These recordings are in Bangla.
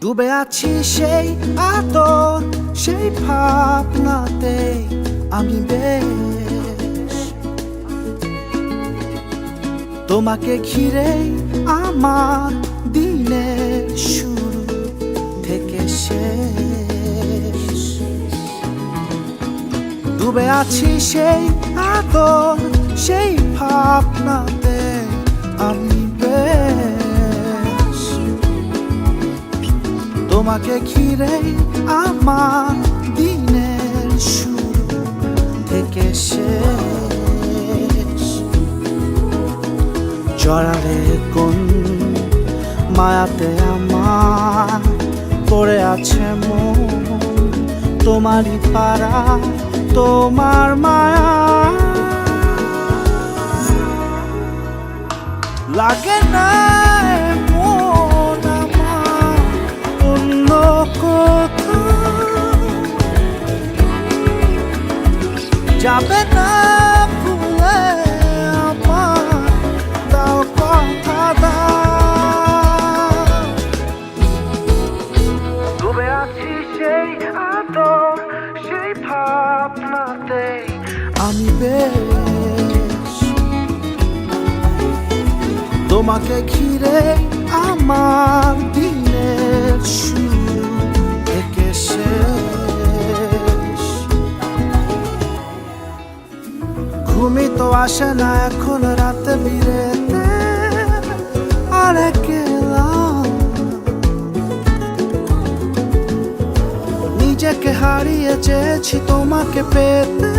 ডুবে আছি সেই আতর, সেই ভাবনাতে আমি বেশ। তোমাকে ঘিরেই আমার দিনের শুরু থেকে শেষ। ডুবে আছি সেই আদর সেই ভাবনাতে আমি তোমাকে ঘিরেই আমার দিনের শুরু থেকে শেষ। জড়ালে কোন মায়াতে আমার পড়ে আছে মন, তোমারই পাড়া, তোমার মায়া। লাগে না যাবে না ভুলে আমার দাও কথা দাও। ডুবে আছি সেই আদর, সেই ভাবনাতে আমি বেশ। তোমাকে ঘিরে আমার ঘুমি তো আসে না এখন রাতে বিরেতে। আর গেলাম নিজেকে হারিয়ে চেয়েছি তোমাকে পেতে।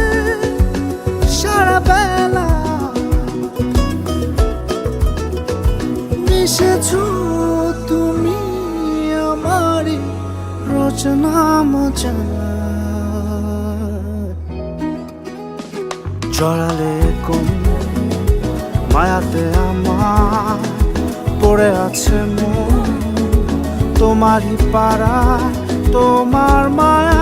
সারা বেলা। মিশেছো তুমি আমারই রচনা মজা। জড়ালে কম মায়াতে আমার পড়ে আছে মন। তোমারই পাড়া তোমার মায়া